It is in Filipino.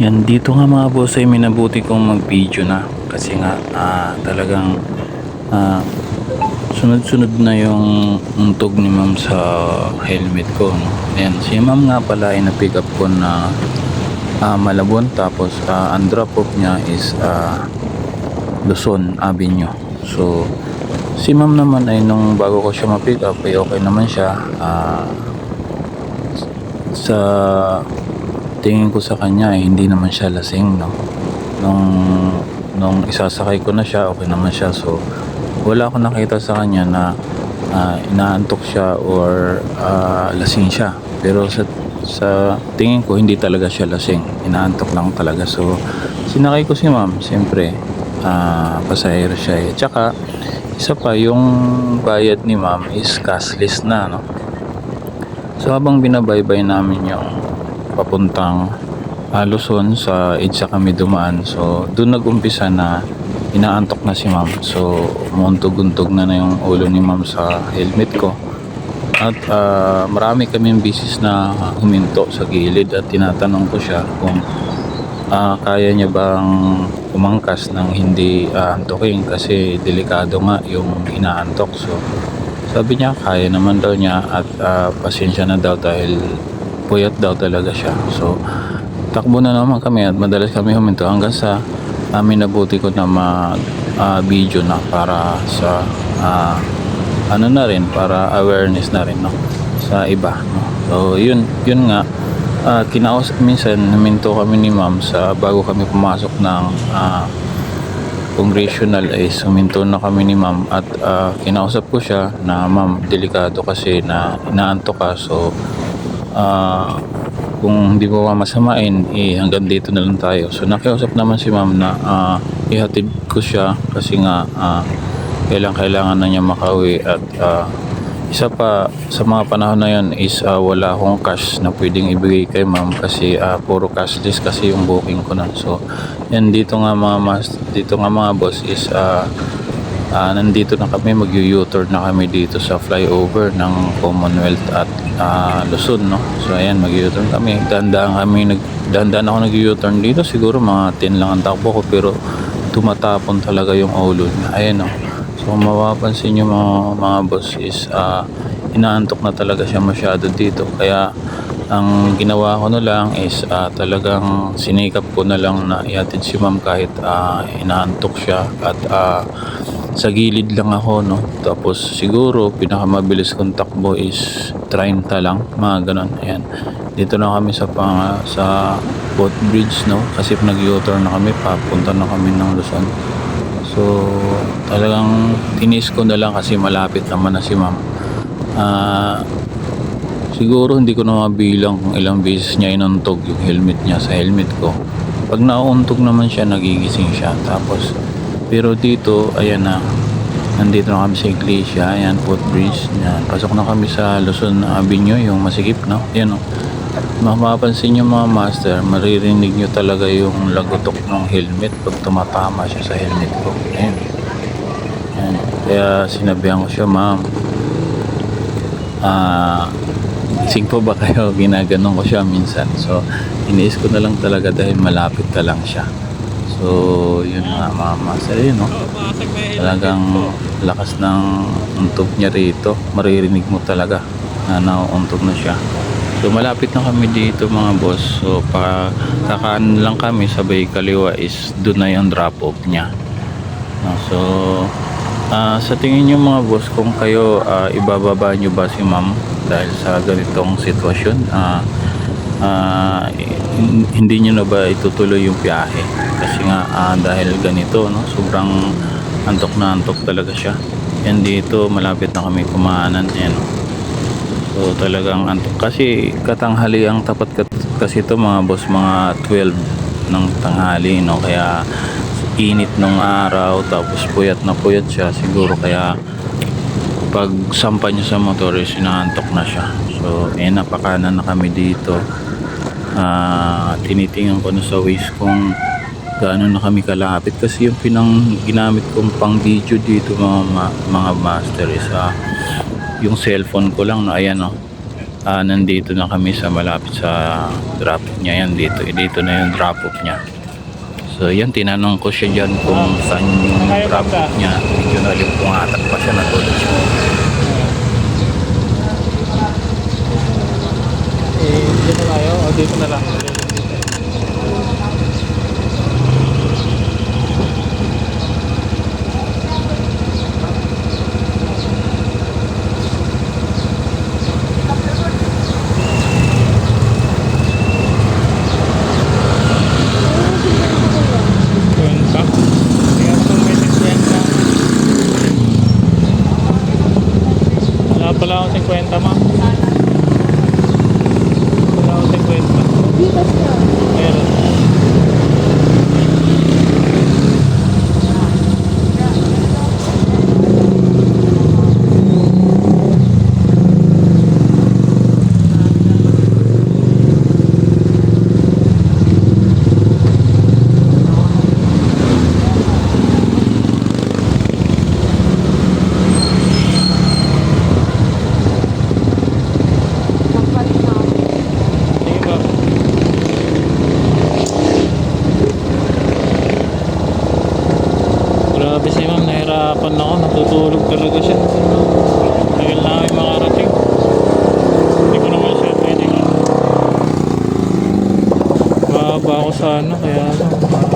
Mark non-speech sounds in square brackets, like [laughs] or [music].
Yan, dito nga mga boss ay minabuti kong mag-video na kasi nga ah, talagang ah, sunod-sunod na yung untog ni ma'am sa helmet ko. No? Ayan, si ma'am nga pala ay na-pick up ko na ah, Malabon tapos ah, ang drop off niya is ah, Luzon Avenue. So, si ma'am naman ay nung bago ko siya ma-pick up ay okay naman siya. Ah, sa tingin ko sa kanya eh, hindi naman siya lasing no? Nung nung isasakay ko na siya okay naman siya. So wala akong nakita sa kanya na ah, inaantok siya or ah, lasing siya. Pero sa sa tingin ko hindi talaga siya lasing. Inaantok lang talaga. So sinakay ko si ma'am siyempre ah, pasahero siya eh. Tsaka isa pa yung bayad ni ma'am is cashless na no? So habang binabaybay namin yung papuntang ah, Luzon sa EDSA kami dumaan. So doon nag-umpisa na inaantok na si ma'am. So muuntog-untog na na yung ulo ni ma'am sa helmet ko. At ah, marami kaming bisis na huminto sa gilid at tinatanong ko siya kung ah, kaya niya bang umangkas ng hindi ah, antokin kasi delikado nga yung inaantok. So sabi niya, kaya naman daw niya at ah, pasensya na daw dahil puyat daw talaga siya. So, takbo na naman kami at madalas kami huminto hanggang sa amin nabuti ko na mag-video na para sa ah, ano na rin, para awareness na rin no, sa iba. No? So, yun, yun nga, uh, kinaos minsan huminto kami ni ma'am sa bago kami pumasok ng ah, congressional ay suminto na kami ni ma'am at ah, kinausap ko siya na ma'am delikado kasi na inaanto ka so ah, kung hindi mo masamain eh hanggang dito na lang tayo so nakiusap naman si ma'am na ah, ihatid ko siya kasi nga ah, kailangan kailangan na niya makauwi at ah, isa pa sa mga panahon na yun is ah, wala akong cash na pwedeng ibigay kay ma'am kasi ah, puro cashless kasi yung booking ko nun. So, yan dito nga mga mas, dito nga mga boss is ah, ah, nandito na kami mag u-turn na kami dito sa flyover ng Commonwealth at ah, Luzon no. So ayan mag u-turn kami. Dandaan kami nag dandaan ako nag u-turn dito siguro mga 10 lang ang takbo ko pero tumatapon talaga yung ulo niya. Ayan no. So kung mapapansin nyo mga, mga boss is ah, inaantok na talaga siya masyado dito. Kaya ang ginawa ko na lang is ah, talagang sinikap ko na lang na ihatid si ma'am kahit ah, inaantok siya at ah, sa gilid lang ako no tapos siguro pinakamabilis kong takbo is 30 lang mga ganon ayan dito na kami sa pang, sa boat bridge no kasi nag u-turn na kami papunta na kami ng Luzon So, talagang tinis ko na lang kasi malapit naman na si ma'am. Ah, siguro hindi ko na mabilang kung ilang beses niya inuntog yung helmet niya sa helmet ko. Pag nauuntog naman siya, nagigising siya. Tapos, pero dito, ayan na, nandito na kami sa iglesia, ayan, footbridge. Yan. Pasok na kami sa Luzon Avenue, yung masikip, no? Ayan, no? mapapansin nyo mga master, maririnig nyo talaga yung lagotok ng helmet pag tumatama siya sa helmet ko. Ayan. Ayan. Kaya sinabihan ko siya, ma'am, ah, gising po ba kayo? [laughs] Ginaganon ko siya minsan. So, iniis ko na lang talaga dahil malapit ka lang siya. So, yun nga mga master, yun, no? Talagang lakas ng untog niya rito. Maririnig mo talaga na nauuntog na siya. So malapit na kami dito mga boss. So kakaan lang kami sabay kaliwa is doon na yung drop off niya. So ah, sa tingin niyo mga boss kung kayo ah, ibababa niyo ba si ma'am dahil sa ganitong sitwasyon ah, ah, hin- hindi niyo na ba itutuloy yung biyahe kasi nga ah, dahil ganito no sobrang antok na antok talaga siya. Yan dito malapit na kami kumaanan yan no? So talagang antok. Kasi katanghali ang tapat kat- kasi ito mga boss mga 12 ng tanghali no. Kaya init ng araw tapos puyat na puyat siya siguro kaya pag sampa niya sa motor is inaantok na siya. So eh napakanan na kami dito uh, tinitingnan ko na sa ways kung gaano na kami kalapit. Kasi yung pinang ginamit kong pang video dito mga, ma mga master is uh, yung cellphone ko lang na ayan oh, uh, nandito na kami sa malapit sa drop niya. Yan dito eh, dito na yung drop off niya. So yan tinanong ko siya dyan kung saan yung drop off niya. Medyo nalimpungatak pa siya na tulad Dito na lang. pala akong 50 ma. Dito siya. Tulog na siya. Tagal na kami makarating. Hindi ko naman siya pwede. Mahaba ako sana ano, kaya ano.